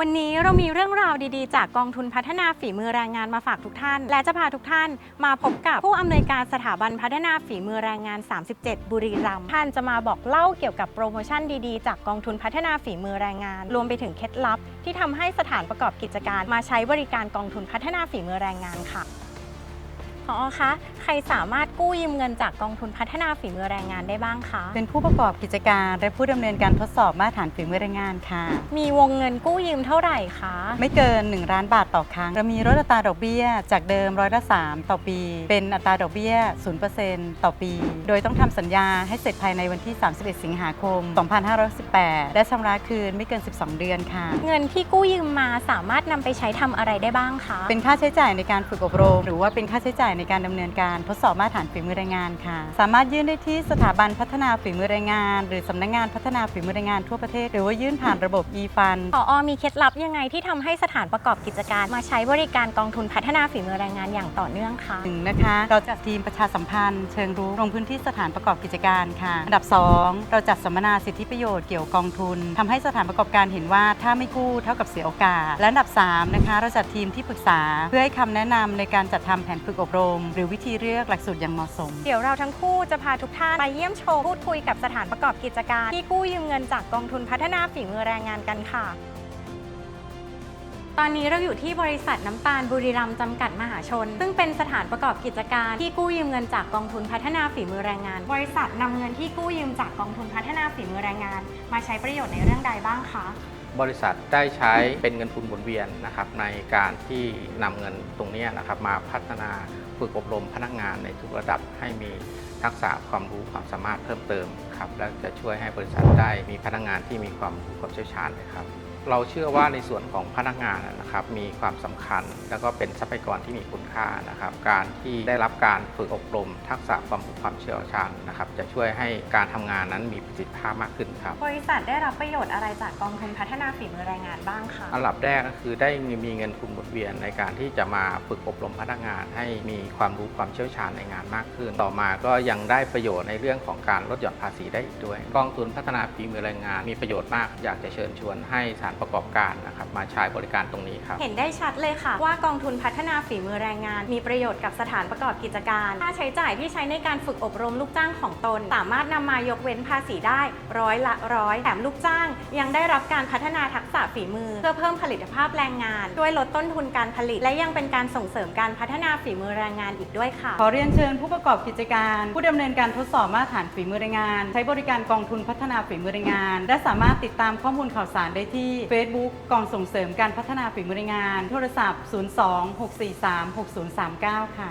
วันนี้เรามีเรื่องราวดีๆ จากกองทุนพัฒนาฝีมือแรงงานมาฝากทุกท่าน และจะพาทุกท่านมาพบกับผู้อำนวยการสถาบันพัฒนาฝีมือแรงงาน 37 บุรีรัมย์ท่านจะมาบอกเล่าเกี่ยวกับโปรโมชั่นดีๆ จากกองทุนพัฒนาฝีมือแรงงาน รวมไปถึงเคล็ดลับ ที่ทำให้สถานประกอบกิจการมาใช้บริการกองทุนพัฒนาฝีมือแรงงานค่ะ พอคะใครสามารถกู้ยืมเงินจากกองทุนพัฒนาฝีมือแรงงานได้บ้างคะ เป็นผู้ประกอบกิจการและผู้ดำเนินการทดสอบมาตรฐานฝีมือแรงงานค่ะ มีวงเงินกู้ยืมเท่าไหร่คะ ไม่เกิน 1 ล้านบาทต่อครั้งเรามีลดอัตราดอกเบี้ย จากเดิมร้อยละ3ต่อปี เป็นอัตราดอกเบี้ย 0%ต่อปี โดยต้องทำสัญญาให้เสร็จภายในวันที่ 31 สิงหาคม 2518 และชำระคืนไม่เกิน 12 เดือนค่ะ เงินที่กู้ยืมมาสามารถนำไปใช้ทำอะไรได้บ้างคะ เป็นค่าใช้จ่ายในการฝึกอบรม หรือว่าเป็นค่าใช้จ่ายในการดำเนินการทดสอบมาตรฐานฝีมือแรงงานค่ะ สามารถยื่นได้ที่สถาบันพัฒนาฝีมือแรงงาน หรือสำนักงานพัฒนาฝีมือแรงงานทั่วประเทศ หรือว่ายื่นผ่านระบบ e-fund พออมีเคล็ดลับยังไงที่ทำให้สถานประกอบกิจการ มาใช้บริการกองทุนพัฒนาฝีมือแรงงานอย่างต่อเนื่องคะหนึ่งนะคะเราจัดทีมประชาสัมพันธ์ เชิงรู้ลงพื้นที่สถานประกอบกิจการค่ะ อันดับ 2 เราจัดสัมมนาสิทธิประโยชน์เกี่ยวกับกองทุนทำให้สถานประกอบการเห็นว่าถ้าไม่กู้เท่ากับเสียโอกาส และอันดับ 3 นะคะ เราจัดทีมที่ปรึกษา เพื่อให้คำแนะนำในการจัดทำแผนฝึกอบรมหรือวิธีเลือกหลักสูตรอย่างเหมาะสม เดี๋ยวเราทั้งคู่จะพาทุกท่านไปเยี่ยมชมพูดคุยกับสถานประกอบกิจการ ที่กู้ยืมเงินจากกองทุนพัฒนาฝีมือแรงงานกันค่ะ ตอนนี้เราอยู่ที่บริษัทน้ำตาลบุรีรัมย์จำกัดมหาชน ซึ่งเป็นสถานประกอบกิจการที่กู้ยืมเงินจากกองทุนพัฒนาฝีมือแรงงาน บริษัทนำเงินที่กู้ยืมจากกองทุนพัฒนาฝีมือแรงงาน มาใช้ประโยชน์ในเรื่องใดบ้างคะ บริษัทได้ใช้เป็นเงินทุนหมุนเวียนนะครับในการที่นำเงินตรงนี้นะครับมาพัฒนาฝึกอบรมพนักงานในทุกระดับให้มีทักษะความรู้ความสามารถเพิ่มเติมครับและจะช่วยให้บริษัทได้มีพนักงานที่มีความรู้ความเชี่ยวชาญนะครับ เราเชื่อว่าในส่วนของพนักงานนะครับมีความสำคัญ แล้วก็เป็นทรัพยากรที่มีคุณค่านะครับ การที่ได้รับการฝึกอบรม ทักษะความรู้ความเชี่ยวชาญนะครับจะช่วยให้การทำงานนั้นมีประสิทธิภาพมากขึ้นครับบริษัทได้รับประโยชน์อะไรจากกองทุนพัฒนาฝีมือแรงงานบ้างคะอันดับแรกก็คือได้มีเงินทุนหมุนเวียนในการที่จะมาฝึกอบรมพนักงาน ให้มีความรู้ความเชี่ยวชาญในงานมากขึ้น ต่อมาก็ยังได้ประโยชน์ในเรื่องของการลดหย่อนภาษีได้อีกด้วย กองทุนพัฒนาฝีมือแรงงาน มีประโยชน์มากอยากจะเชิญชวนให้สถานประกอบการนะครับมาใช้บริการตรงนี้ครับ เห็นได้ชัดเลยค่ะ ว่ากองทุนพัฒนาฝีมือแรงงาน มีประโยชน์กับสถานประกอบกิจการค่าใช้จ่ายที่ใช้ในการฝึกอบรมลูกจ้างของตน สามารถนำมายกเว้นภาษีได้ร้อยละร้อยแถมลูกจ้าง ยังได้รับการพัฒนาทักษะฝีมือ เพื่อเพิ่มผลิตภาพแรงงานช่วยลดต้นทุนการผลิต และยังเป็นการส่งเสริมการพัฒนาฝีมือแรงงานอีกด้วยค่ะ ขอเรียนเชิญผู้ประกอบกิจการ ผู้ดำเนินการทดสอบมาตรฐานฝีมือแรงงาน ใช้บริการกองทุนพัฒนาฝีมือแรงงาน และสามารถติดตามข้อมูลข่าวสารได้ที่ Facebook กองส่งเสริมการพัฒนาฝีมือแรงงาน โทรศัพท์ 02 643 6039 ค่ะ